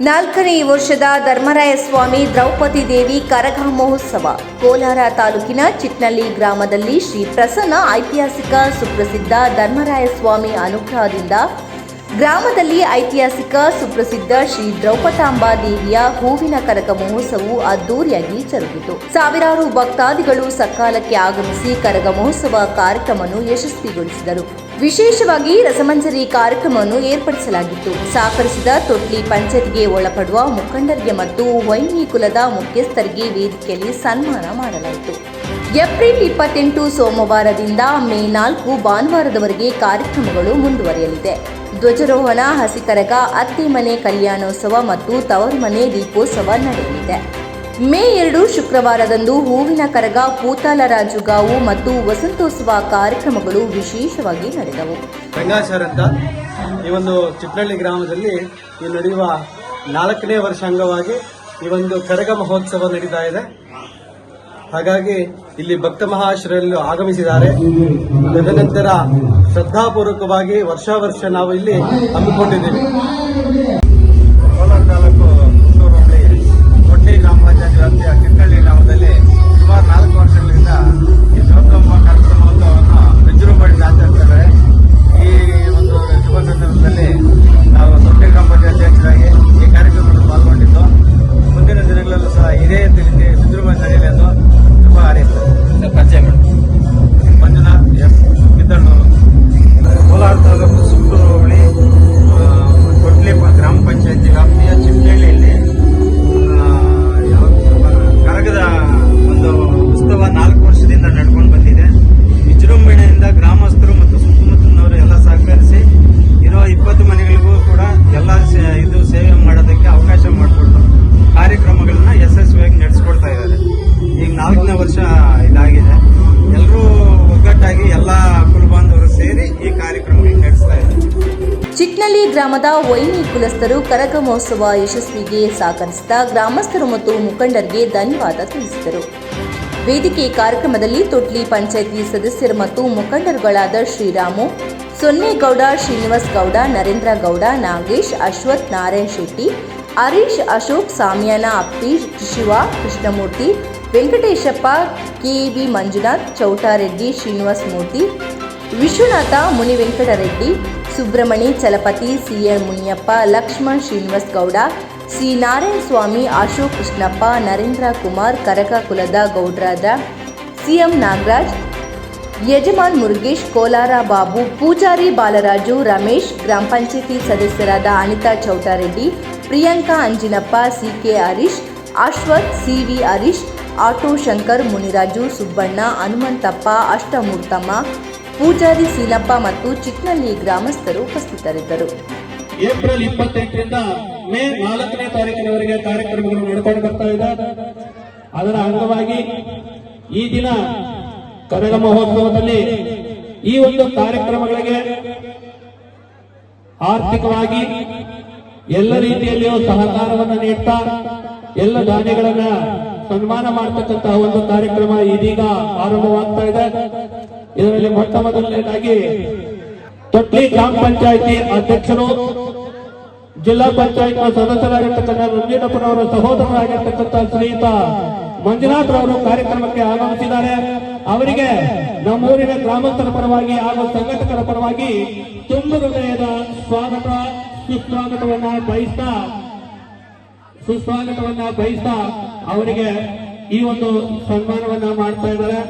ನಾಲ್ಕನೇ ವರ್ಷದ ಧರ್ಮರಾಯಸ್ವಾಮಿ ದ್ರೌಪದಿ ದೇವಿ ಕರಗ ಮಹೋತ್ಸವ. ಕೋಲಾರ ತಾಲೂಕಿನ ಚಿಟ್ನಳ್ಳಿ ಗ್ರಾಮದಲ್ಲಿ ಶ್ರೀ ಪ್ರಸನ್ನ ಐತಿಹಾಸಿಕ ಸುಪ್ರಸಿದ್ಧ ಧರ್ಮರಾಯಸ್ವಾಮಿ ಅನುಗ್ರಹದಿಂದ ಗ್ರಾಮದಲ್ಲಿ ಐತಿಹಾಸಿಕ ಸುಪ್ರಸಿದ್ಧ ಶ್ರೀ ದ್ರೌಪದಾಂಬಾ ದೇವಿಯ ಹೂವಿನ ಕರಕ ಮಹೋತ್ಸವವು ಅದ್ದೂರಿಯಾಗಿ ಜರುಗಿತು. ಸಾವಿರಾರು ಭಕ್ತಾದಿಗಳು ಸಕಾಲಕ್ಕೆ ಆಗಮಿಸಿ ಕರಗ ಮಹೋತ್ಸವ ಕಾರ್ಯಕ್ರಮವನ್ನು ಯಶಸ್ವಿಗೊಳಿಸಿದರು. ವಿಶೇಷವಾಗಿ ರಸಮಂಜರಿ ಕಾರ್ಯಕ್ರಮವನ್ನು ಏರ್ಪಡಿಸಲಾಗಿತ್ತು. ಸಹಕರಿಸಿದ ತೊಟ್ಲಿ ಪಂಚಾಯತ್ಗೆ ಒಳಪಡುವ ಮುಖಂಡರಿಗೆ ಮತ್ತು ವೈನಿ ಕುಲದ ಮುಖ್ಯಸ್ಥರಿಗೆ ವೇದಿಕೆಯಲ್ಲಿ ಸನ್ಮಾನ ಮಾಡಲಾಯಿತು. ಏಪ್ರಿಲ್ ಇಪ್ಪತ್ತೆಂಟು ಸೋಮವಾರದಿಂದ ಮೇ ನಾಲ್ಕು ಭಾನುವಾರದವರೆಗೆ ಕಾರ್ಯಕ್ರಮಗಳು ಮುಂದುವರಿಯಲಿದೆ. ಧ್ವಜಾರೋಹಣ ಹಸಿಕರಗ ಅತ್ತಿಮನೆ ಕಲ್ಯಾಣೋತ್ಸವ ಮತ್ತು ತವರು ಮನೆ ದೀಪೋತ್ಸವ ನಡೆಯಲಿದೆ. ಮೇ ಎರಡು ಶುಕ್ರವಾರದಂದು ಹೂವಿನ ಕರಗ ಪೂತಾಲರಾಜುಗಾವು ಮತ್ತು ವಸಂತೋತ್ಸವ ಕಾರ್ಯಕ್ರಮಗಳು ವಿಶೇಷವಾಗಿ ನಡೆದವು. ರಂಗಾಚಾರ್ ಅಂತ ಈ ಒಂದು ಚಿತ್ರಹಳ್ಳಿ ಗ್ರಾಮದಲ್ಲಿ ಈ ನಡೆಯುವ ನಾಲ್ಕನೇ ವರ್ಷ ಅಂಗವಾಗಿ ಈ ಒಂದು ಕರಗ ಮಹೋತ್ಸವ ನಡೀತಾ ಇದೆ. ಹಾಗಾಗಿ ಇಲ್ಲಿ ಭಕ್ತ ಮಹಾಶರೆಲ್ಲೂ ಆಗಮಿಸಿದ್ದಾರೆ. ತದನಂತರ ಶ್ರದ್ಧಾಪೂರ್ವಕವಾಗಿ ವರ್ಷ ವರ್ಷ ನಾವು ಇಲ್ಲಿ ಹಮ್ಮಿಕೊಂಡಿದ್ದೇವೆ. ಚಿಟ್ನಳ್ಳಿ ಗ್ರಾಮದ ವೈನಿ ಕುಲಸ್ಥರು ಕರಗ ಮಹೋತ್ಸವ ಯಶಸ್ವಿಗೆ ಸಹಕರಿಸಿದ ಗ್ರಾಮಸ್ಥರು ಮತ್ತು ಮುಖಂಡರಿಗೆ ಧನ್ಯವಾದ ತಿಳಿಸಿದರು. ವೇದಿಕೆ ಕಾರ್ಯಕ್ರಮದಲ್ಲಿ ತೊಟ್ಲಿ ಪಂಚಾಯಿತಿ ಸದಸ್ಯರು ಮತ್ತು ಮುಖಂಡರುಗಳಾದ Sriramu, Sonnegowda Srinivas Gowda Narendra Gowda Nagesh, Ashwath, Narayan Shetty, Harish, Ashok, ಸಾಮಿಯಾನ Appi Shiva, Krishnamurthy, Venkateshappa K B Manjunath, Chowtareddy Srinivas Murthy Vishwanatha Muni Venkatareddy Subramani Chalapathi C N Muniyappa, Lakshman Srinivas Gowda, C Narayana Swamy Ashok Krishnappa, Narendra Kumar, ಕರಕ ಕುಲದ ಗೌಡ್ರಾದ ಸಿಎಂ ನಾಗರಾಜ್, ಯಜಮಾನ್ ಮುರುಗೇಶ್, ಕೋಲಾರ ಬಾಬು, ಪೂಜಾರಿ ಬಾಲರಾಜು, ರಮೇಶ್, ಗ್ರಾಮ ಪಂಚಾಯತಿ ಸದಸ್ಯರಾದ Anitha Chowtareddy, Priyanka Anjinappa CK Harish, Ashwath CV Harish, auto Shankar, Muniraju, Subbanna, Hanumanthappa, Ashtamurthamma Pujari Seelappa ಮತ್ತು ಚಿಟ್ನಳ್ಳಿ ಗ್ರಾಮಸ್ಥರು ಉಪಸ್ಥಿತರಿದ್ದರು. April ಇಪ್ಪತ್ತೆಂಟರಿಂದ May ನಾಲ್ಕನೇ ತಾರೀಕಿನವರೆಗೆ ಕಾರ್ಯಕ್ರಮಗಳು ನಡ್ಕೊಂಡು ಬರ್ತಾ ಇದೆ. ಅದರ ಅಂಗವಾಗಿ ಈ ದಿನ ಕರಗ ಮಹೋತ್ಸವದಲ್ಲಿ ಈ ಒಂದು ಕಾರ್ಯಕ್ರಮಗಳಿಗೆ ಆರ್ಥಿಕವಾಗಿ ಎಲ್ಲ ರೀತಿಯಲ್ಲಿಯೂ ಸಹಕಾರವನ್ನು ನೀಡ್ತಾ, ಎಲ್ಲ ದಾನಿಗಳನ್ನ ಸನ್ಮಾನ ಮಾಡ್ತಕ್ಕಂತಹ ಒಂದು ಕಾರ್ಯಕ್ರಮ ಇದೀಗ ಆರಂಭವಾಗ್ತಾ ಇದೆ. ಇದರಲ್ಲಿ ಮೊಟ್ಟ ಮೊದಲನೇದಾಗಿ ತೊಟ್ಲಿ ಗ್ರಾಮ ಪಂಚಾಯಿತಿ ಅಧ್ಯಕ್ಷರು, ಜಿಲ್ಲಾ ಪಂಚಾಯತ್ ಸದಸ್ಯರಾಗಿರ್ತಕ್ಕಂಥ ರಂಜಿನಪ್ಪನವರ ಸಹೋದರರಾಗಿರ್ತಕ್ಕಂಥ ಶ್ರೀಯುತ ಮಂಜುನಾಥ್ ಅವರು ಕಾರ್ಯಕ್ರಮಕ್ಕೆ ಆಗಮಿಸಿದ್ದಾರೆ. ಅವರಿಗೆ ನಮ್ಮೂರಿನ ಗ್ರಾಮಸ್ಥರ ಪರವಾಗಿ ಹಾಗೂ ಸಂಘಟಕರ ಪರವಾಗಿ ತುಂಬ ಹೃದಯದ ಸ್ವಾಗತ, ಸುಸ್ವಾಗತವನ್ನ ಬಯಸ್ತಾ ಸುಸ್ವಾಗತವನ್ನ ಬಯಸ್ತಾ ಅವರಿಗೆ ಈ ಒಂದು ಸನ್ಮಾನವನ್ನ ಮಾಡ್ತಾ ಇದ್ದಾರೆ.